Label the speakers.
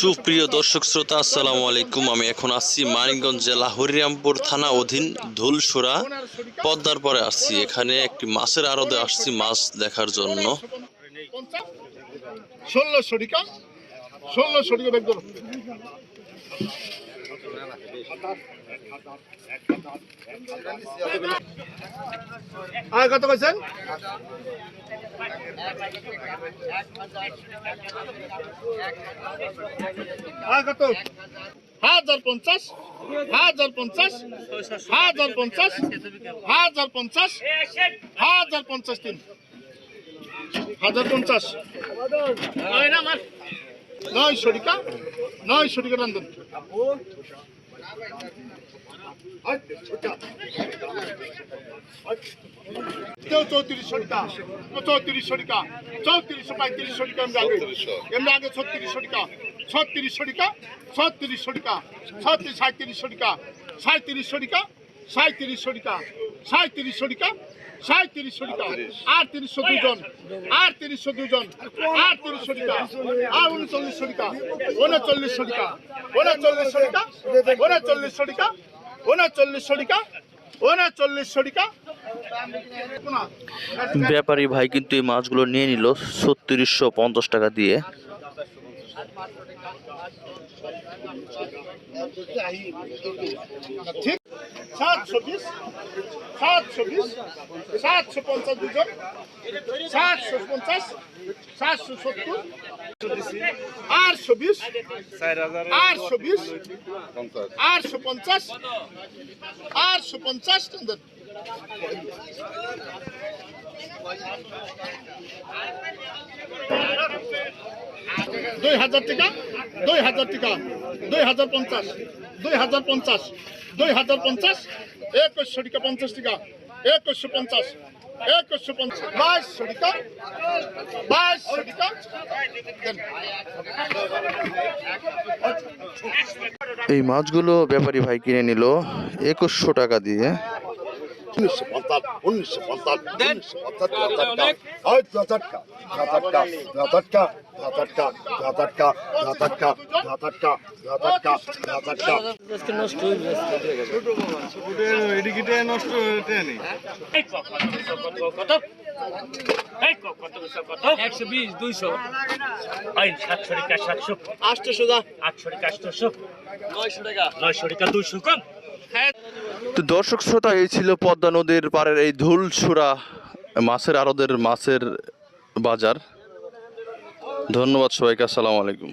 Speaker 1: সুপ্রিয় দর্শক শ্রোতা, আসসালামু আলাইকুম। আমি এখন আসছি মানিকগঞ্জ জেলা হরিরামপুর থানা অধীন ধুলসুরা পদ্মার পরে আসছি এখানে একটি মাছের আড়তে আসছি মাছ দেখার জন্য।
Speaker 2: টিকা টিকা আর কত কইছেন? আর কত? হাজার পঞ্চাশ হাজার পঞ্চাশ হাজার পঞ্চাশ হাজার পঞ্চাশ হাজার পঞ্চাশ তিন। হাজার পঞ্চাশ। নয় শরিকা নয় শরিকা রান্ধন চৌত্রিশশো টাকা চৌত্রিশশো টাকা চৌত্রিশশো পঁয়ত্রিশশো টাকা এমনি আগে। এমনি আগে ছত্রিশশো টাকা ছত্রিশশো টাকা ছত্রিশশো টাকা ছত্রিশ সাঁত্রিশশো টাকা সাঁত্রিশশো টাকা সাঁত্রিশশো টাকা সাঁত্রিশশো টাকা সাঁত্রিশশো টাকা আর তিরিশশো দুজন আর তিরিশশো দুজন আর তিরিশশো টাকা আর উনচল্লিশশো টাকা উনচল্লিশশো টাকা উনচল্লিশশো টাকা উনচল্লিশশো টাকা উনচল্লিশশো টাকা উনচল্লিশশো টাকা
Speaker 1: ব্যাপারী ভাই কিন্তু এই মাছগুলো নিয়ে নিল ছত্রিশশো পঞ্চাশ টাকা দিয়ে।
Speaker 2: সাতশো সাতশো পঞ্চাশ দুজন, সাতশো পঞ্চাশ, সাতশো সত্তর আটশো পঞ্চাশ আটশো পঞ্চাশ দুই হাজার টাকা, দুই হাজার টাকা, দুই হাজার পঞ্চাশ, দুই হাজার পঞ্চাশ, দুই হাজার পঞ্চাশ, একুশশো টাকা পঞ্চাশ টাকা, একুশশো পঞ্চাশ একুশশো পঞ্চাশ, বাইশশো টাকা বাইশশো টাকা।
Speaker 1: এই মাছগুলো ব্যাপারী ভাই কিনে নিল একুশশো টাকা দিয়ে।
Speaker 3: উনিশশো পঞ্চাশ উনিশশো পঞ্চাশ উনিশশো পঞ্চাশ হয় ঝাঁটাটকা ঝাঁটাটকা ঝাঁটাটকা ঝাঁটাটকা ঝাঁটাটকা ঝাঁটাটকা ঝাঁটাটকা ঝাঁটাটকা ঝাঁটাটকা
Speaker 4: একশো বিশ দুইশো। সাতশো টাকা সাতশো
Speaker 2: আটশো টাকা
Speaker 4: আটশো টাকা আটশো। নয়শো টাকা। নয়শো টাকা দুইশো কম।
Speaker 1: তো দর্শক শ্রোতা, এই ছিল পদ্মা নদীর পাড়ের এই ধুলসুরা মাছের আড়দের মাছের বাজার। ধন্যবাদ সবাইকে, আসসালামু আলাইকুম।